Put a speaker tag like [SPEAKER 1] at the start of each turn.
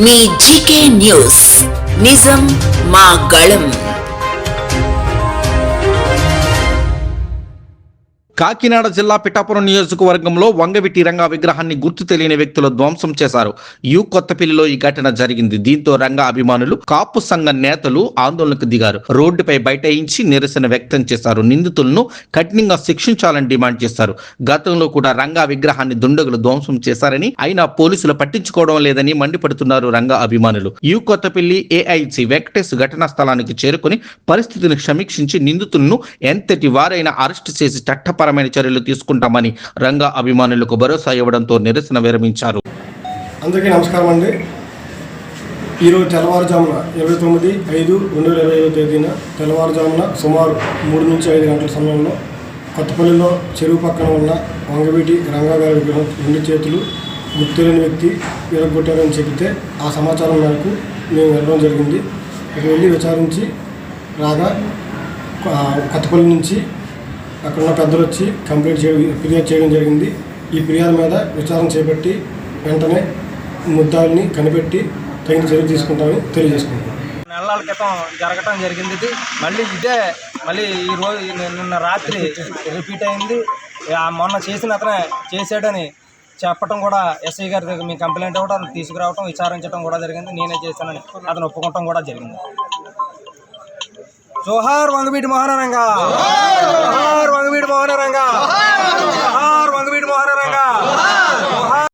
[SPEAKER 1] మీ GK news. నిజం మా గళం.
[SPEAKER 2] కాకినాడ జిల్లా పిఠాపురం నియోజకవర్గంలో వంగవిటి రంగా విగ్రహాన్ని గుర్తు తెలియని వ్యక్తులు ధ్వంసం చేశారు. యు కొత్తపల్లిలో ఈ ఘటన జరిగింది. దీంతో రంగా అభిమానులు కాపు సంఘ నేతలు ఆందోళనకు దిగారు. రోడ్డుపై బైఠాయించి నిరసన వ్యక్తం చేశారు. నిందితులను కఠినంగా శిక్షించాలని డిమాండ్ చేశారు. గతంలో కూడా రంగా విగ్రహాన్ని దుండగులు ధ్వంసం చేశారని అయినా పోలీసులు పట్టించుకోవడం లేదని మండిపడుతున్నారు రంగా అభిమానులు. యు కొత్తపల్లి ఏఐసి వెంకటేష్ ఘటనా స్థలానికి చేరుకుని పరిస్థితిని సమీక్షించి నిందితులను ఎంతటి వారైనా అరెస్టు చేసి చట్టపర చట్టపరమైన చర్యలు తీసుకుంటామని రంగా అభిమానులకు భరోసా ఇవ్వడంతో నిరసన విరమించారు.
[SPEAKER 3] అందరికీ నమస్కారం అండి. ఈరోజు తెల్లవారుజామున ఇరవై తొమ్మిది ఐదు రెండు వేల ఇరవై ఐదో తేదీన తెల్లవారుజామున సుమారు మూడు నుంచి ఐదు గంటల సమయంలో కొత్తపల్లిలో చెరువు పక్కన ఉన్న వంగవీటి రంగా గారి విగ్రహం రెండు చేతులు గుర్తులేని వ్యక్తి విరగొట్టారని చెబితే ఆ సమాచారం మేరకు మేము వెళ్ళడం జరిగింది. అక్కడ వెళ్ళి విచారించి రాగా కొత్తపల్లి నుంచి అక్కడ ఉన్న పెద్దలు వచ్చి కంప్లైంట్ చేయడం ఫిర్యాదు చేయడం జరిగింది. ఈ ఫిర్యాదు మీద విచారణ చేపట్టి వెంటనే ముద్దాయిల్ని కనిపెట్టి తగిన చర్య తీసుకుంటామని తెలియజేసుకుంటాం
[SPEAKER 4] నెలల క్రితం జరగటం జరిగింది ఇది. మళ్ళీ ఇదే మళ్ళీ ఈ రోజు నిన్న- రాత్రి రిపీట్ అయింది. మొన్న చేసిన అతనే చేసాడని చెప్పటం కూడా ఎస్ఐ గారి దగ్గర మీ కంప్లైంట్ ఇవ్వడం తీసుకురావటం విచారించడం కూడా జరిగింది. నేనే చేశానని అతను ఒప్పుకోవటం కూడా జరిగింది. జోహార్ వంగబీటి మహారాణంగా జోహార్ వంగవీటి